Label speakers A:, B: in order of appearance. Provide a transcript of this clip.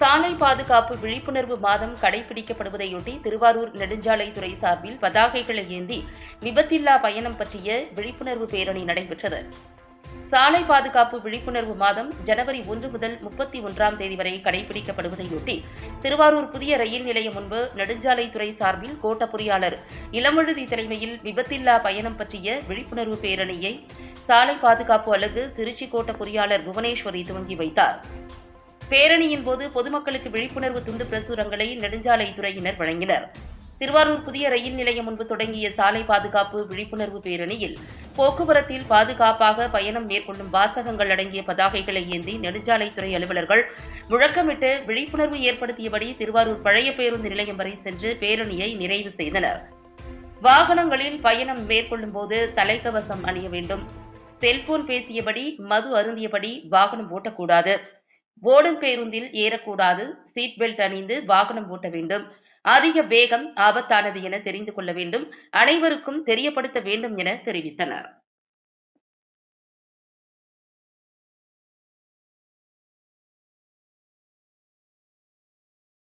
A: சாலை பாதுகாப்பு விழிப்புணர்வு மாதம் கடைபிடிக்கப்படுவதையொட்டி திருவாரூர் நெடுஞ்சாலைத்துறை சார்பில் பதாகைகளை ஏந்தி விபத்தில்லா பயணம் பற்றிய விழிப்புணர்வு பேரணி நடைபெற்றது. சாலை பாதுகாப்பு விழிப்புணர்வு மாதம் ஜனவரி ஒன்று முதல் முப்பத்தி ஒன்றாம் தேதி வரை கடைபிடிக்கப்படுவதையொட்டி திருவாரூர் புதிய ரயில் நிலையம் முன்பு நெடுஞ்சாலைத்துறை சார்பில் கோட்ட பொறியாளர் இளமழுதி தலைமையில் விபத்தில்லா பயணம் பற்றிய விழிப்புணர்வு பேரணியை சாலை பாதுகாப்பு அலகு திருச்சி கோட்ட பொறியாளர் புவனேஸ்வரி துவங்கி வைத்தார். பேரணியின் போது பொதுமக்களுக்கு விழிப்புணர்வு துண்டு பிரசுரங்களை நெடுஞ்சாலைத்துறையினர் வழங்கினர். திருவாரூர் புதிய ரயில் நிலையம் முன்பு தொடங்கிய சாலை பாதுகாப்பு விழிப்புணர்வு பேரணியில் போக்குவரத்தில் பாதுகாப்பாக பயணம் மேற்கொள்ளும் வாசகங்கள் அடங்கிய பதாகைகளை ஏந்தி நெடுஞ்சாலைத்துறை அலுவலர்கள் முழக்கமிட்டு விழிப்புணர்வு ஏற்படுத்தியபடி திருவாரூர் பழைய பேருந்து நிலையம் வரை சென்று பேரணியை நிறைவு செய்தனர். வாகனங்களில் பயணம் மேற்கொள்ளும் போது தலைக்கவசம் அணிய வேண்டும். செல்போன் பேசியபடி மது அருந்தியபடி வாகனம் ஓட்டக்கூடாது. ஓடும் பேருந்தில் ஏறக்கூடாது. சீட் பெல்ட் அணிந்து வாகனம் ஓட்ட வேண்டும். அதிக வேகம் ஆபத்தானது என தெரிந்து கொள்ள வேண்டும். அனைவருக்கும் தெரியப்படுத்த வேண்டும் என தெரிவித்தனர்.